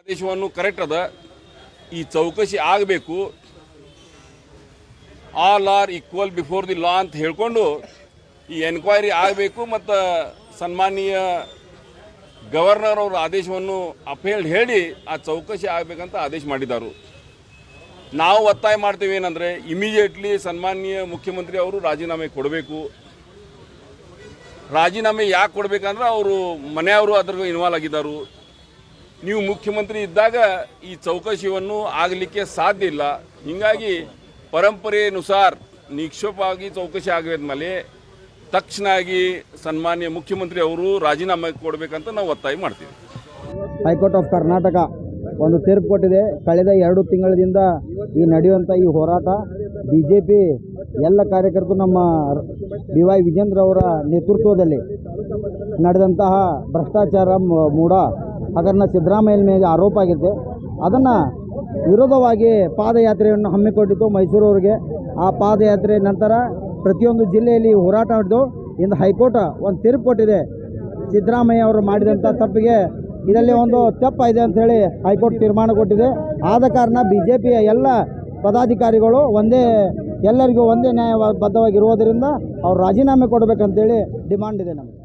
ಆದೇಶವನ್ನು ಕರೆಕ್ಟ್ ಅದ. ಈ ಚೌಕಸಿ ಆಗಬೇಕು. All are equal before the law ಅಂತ ಹೇಳಿಕೊಂಡು ಈ ಎನ್ಕ್ವೈರಿ ಆಗಬೇಕು ಮತ್ತು ಸನ್ಮಾನೀಯ ಗವರ್ನರ್ ಅವರ ಆದೇಶವನ್ನು ಅಪೇಲ್ಡ್ ಹೇಳಿ ಆ ಚೌಕಸಿ ಆಗಬೇಕಂತ ಆದೇಶ ಮಾಡಿದ್ದಾರೆ ನಾವು ಒತ್ತಾಯ ಮಾಡ್ತೀವಿ ಏನಂದರೆ ಇಮಿಡಿಯೇಟ್ಲಿ ಸನ್ಮಾನ್ಯ ಮುಖ್ಯಮಂತ್ರಿ ಅವರು ರಾಜೀನಾಮೆ ಕೊಡಬೇಕು. ರಾಜೀನಾಮೆ ಯಾಕೆ ಕೊಡಬೇಕಂದ್ರೆ ಅವರು ಮನೆಯವರು ಅದ್ರ ಇನ್ವಾಲ್ವ್ ಆಗಿದ್ದರು ನೀವು ಮುಖ್ಯಮಂತ್ರಿ ಇದ್ದಾಗ ಈ ಚೌಕಶಿಯನ್ನು ಆಗಲಿಕ್ಕೆ ಸಾಧ್ಯ ಇಲ್ಲ. ಹೀಗಾಗಿ ಪರಂಪರೆಯನುಸಾರ ನಿಕ್ಷೇಪವಾಗಿ ಚೌಕಶಿ ತಕ್ಷಣ ಆಗಿ ಸನ್ಮಾನ್ಯ ಮುಖ್ಯಮಂತ್ರಿ ಅವರು ರಾಜೀನಾಮೆ ಕೊಡಬೇಕಂತ ನಾವು ಒತ್ತಾಯ ಮಾಡ್ತೀವಿ. ಹೈಕೋರ್ಟ್ ಆಫ್ ಕರ್ನಾಟಕ ಒಂದು ತೀರ್ಪು ಕೊಟ್ಟಿದೆ. ಕಳೆದ ಎರಡು ತಿಂಗಳಿಂದ ಈ ನಡೆಯುವಂಥ ಈ ಹೋರಾಟ ಬಿ ಜೆ ಪಿ ಎಲ್ಲ ಕಾರ್ಯಕರ್ತರು ನಮ್ಮ ಡಿ ವೈ ವಿಜೇಂದ್ರ ಅವರ ನೇತೃತ್ವದಲ್ಲಿ ನಡೆದಂತಹ ಭ್ರಷ್ಟಾಚಾರ ಮೂಡ ಮೂಢ ಹಗರಣ ಸಿದ್ದರಾಮಯ್ಯ ಮೇಲೆ ಆರೋಪ ಆಗಿದೆ ಅದನ್ನು ವಿರೋಧವಾಗಿ ಪಾದಯಾತ್ರೆಯನ್ನು ಹಮ್ಮಿಕೊಂಡಿತ್ತು ಅವರಿಗೆ ಆ ಪಾದಯಾತ್ರೆ ನಂತರ ಪ್ರತಿಯೊಂದು ಜಿಲ್ಲೆಯಲ್ಲಿ ಹೋರಾಟ ಮಾಡಿದ್ದು ಇಂದು ಹೈಕೋರ್ಟ್ ಒಂದು ತೀರ್ಪು ಕೊಟ್ಟಿದೆ. ಸಿದ್ದರಾಮಯ್ಯ ಅವರು ಮಾಡಿದಂಥ ತಪ್ಪಿಗೆ ಇದರಲ್ಲಿ ಒಂದು ತಪ್ಪಾಗಿದೆ ಅಂತ ಹೇಳಿ ಹೈಕೋರ್ಟ್ ತೀರ್ಮಾನ ಕೊಟ್ಟಿದೆ. ಆದ ಕಾರಣ ಬಿ ಜೆ ಪಿಯ ಎಲ್ಲ ಪದಾಧಿಕಾರಿಗಳು ಒಂದೇ, ಎಲ್ಲರಿಗೂ ಒಂದೇ ನ್ಯಾಯಬದ್ಧವಾಗಿರುವುದರಿಂದ ಅವ್ರು ರಾಜೀನಾಮೆ ಕೊಡಬೇಕಂತೇಳಿ ಡಿಮಾಂಡ್ ಇದೆ ನಮಗೆ.